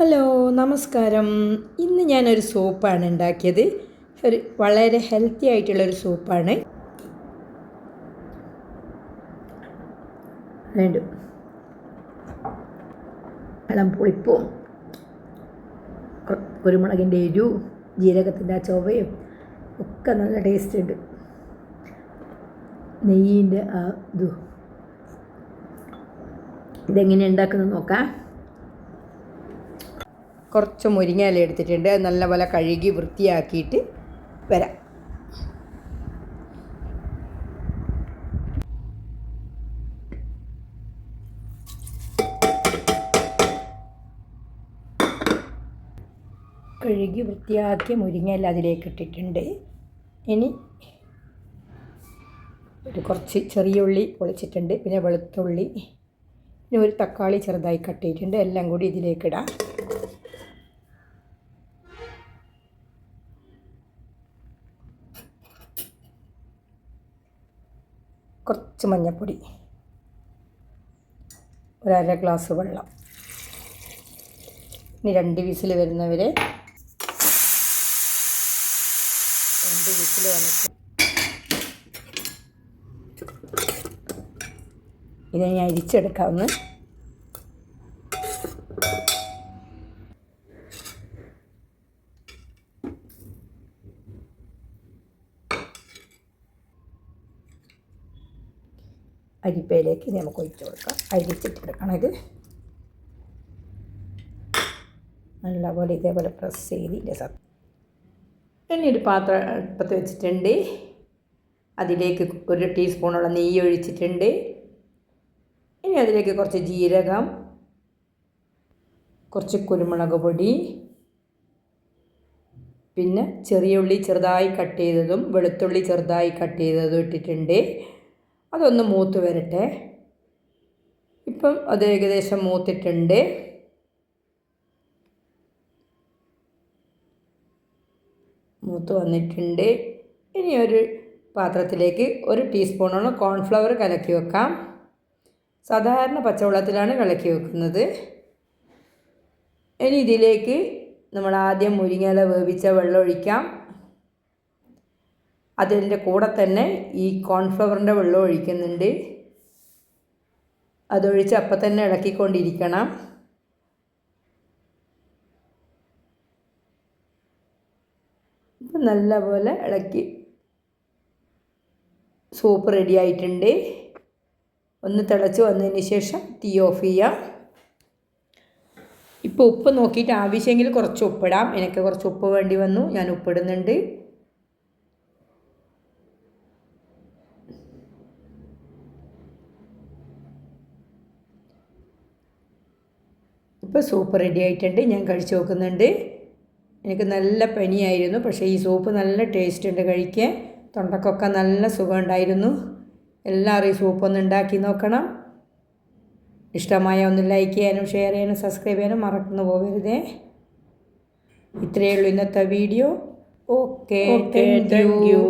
Hello നമസ്കാരം. ഇന്ന് ഞാനൊരു സൂപ്പാണ് ഉണ്ടാക്കിയത്. ഒരു വളരെ ഹെൽത്തി ആയിട്ടുള്ളൊരു സൂപ്പാണ്. വേണ്ടു. വെള്ളം പുളിപ്പും. കുരുമുളകിന്റെ എരിവും ജീരകത്തിന്റെ ആ ചൊവയും ഒക്കെ നല്ല ടേസ്റ്റ് ഉണ്ട്. നെയ്യിന്റെ ആ ഇതും. ഇതെങ്ങനെ ഉണ്ടാക്കുന്നത് നോക്കാം. കുറച്ച് മുരിങ്ങയില എടുത്തിട്ടുണ്ട്. അത് നല്ലപോലെ കഴുകി വൃത്തിയാക്കിയിട്ട് വരാം. കഴുകി വൃത്തിയാക്കിയ മുരിങ്ങയില അതിലേക്ക് ഇട്ടിട്ടുണ്ട്. ഇനി ഒരു കുറച്ച് ചെറിയ ഉള്ളി പൊളിച്ചിട്ടുണ്ട്. പിന്നെ വെളുത്തുള്ളി പിന്നെ ഒരു തക്കാളി ചെറുതായി കട്ട് ചെയ്തിട്ടുണ്ട്. എല്ലാം കൂടി ഇതിലേക്ക് കുറച്ച് മഞ്ഞൾപ്പൊടി ഒരു അര ഗ്ലാസ് വെള്ളം. ഇനി രണ്ട് വിസിൽ വരുന്നവരെ രണ്ട് വിസിൽ വന്നിട്ട് ഇതിനെ ഞാൻ അരിച്ചെടുക്കാവുന്ന അരിപ്പയിലേക്ക് നമുക്ക് ഒഴിച്ച് കൊടുക്കാം. അരിച്ചിട്ടെടുക്കണം ഇത് നല്ലപോലെ ഇതേപോലെ പ്രസ് ചെയ്ത് സത് ഇനി ഒരു പാത്രം അടുപ്പത്ത് വെച്ചിട്ടുണ്ട്. അതിലേക്ക് ഒരു ടീസ്പൂണോളം നെയ്യ് ഒഴിച്ചിട്ടുണ്ട്. ഇനി അതിലേക്ക് കുറച്ച് ജീരകം കുറച്ച് കുരുമുളക് പൊടി പിന്നെ ചെറിയ ഉള്ളി ചെറുതായി കട്ട് ചെയ്തതും വെളുത്തുള്ളി ചെറുതായി കട്ട് ചെയ്തതും ഇട്ടിട്ടുണ്ട്. അതൊന്ന് മൂത്ത് വരട്ടെ. ഇപ്പം അത് ഏകദേശം മൂത്തിട്ടുണ്ട്. മൂത്ത് വന്നിട്ടുണ്ട്. ഇനി ഒരു പാത്രത്തിലേക്ക് ഒരു ടീസ്പൂണോളം കോൺഫ്ലവർ കലക്കി വെക്കാം. സാധാരണ പച്ചവെള്ളത്തിലാണ് കലക്കി വെക്കുന്നത്. ഇനി ഇതിലേക്ക് നമ്മൾ ആദ്യം മുരിങ്ങയില വേവിച്ച വെള്ളം ഒഴിക്കാം. അതിന്റെ കൂടെ തന്നെ ഈ കോൺഫ്ലവറിന്റെ വെള്ളം ഒഴിക്കുന്നുണ്ട്. അതൊഴിച്ച് അപ്പം തന്നെ ഇളക്കിക്കൊണ്ടിരിക്കണം. നല്ലപോലെ ഇളക്കി സൂപ്പ് റെഡി ആയിട്ടുണ്ട്. ഒന്ന് തിളച്ച് വന്നതിന് ശേഷം തീ ഓഫ് ചെയ്യാം. ഇപ്പോൾ ഉപ്പ് നോക്കിയിട്ട് ആവശ്യമെങ്കിൽ കുറച്ച് ഉപ്പിടാം. എനിക്ക് കുറച്ച് ഉപ്പ് വേണ്ടി വന്നു. ഞാൻ ഉപ്പിടുന്നുണ്ട്. ഇപ്പോൾ സൂപ്പ് റെഡി ആയിട്ടുണ്ട്. ഞാൻ കഴിച്ചു നോക്കുന്നുണ്ട്. എനിക്ക് നല്ല പനിയായിരുന്നു. പക്ഷേ ഈ സൂപ്പ് നല്ല ടേസ്റ്റ് ഉണ്ട് കഴിക്കാൻ. തൊണ്ടക്കൊക്കെ നല്ല സുഖമുണ്ടായിരുന്നു. എല്ലാവരും ഈ സൂപ്പ് ഒന്ന് ഉണ്ടാക്കി നോക്കണം. ഇഷ്ടമായ ഒന്ന് ലൈക്ക് ചെയ്യാനും ഷെയർ ചെയ്യാനും സബ്സ്ക്രൈബ് ചെയ്യാനും മറക്കുന്നു പോകരുതേ. ഇത്രയേ ഉള്ളൂ ഇന്നത്തെ വീഡിയോ ഓക്കെ താങ്ക് യു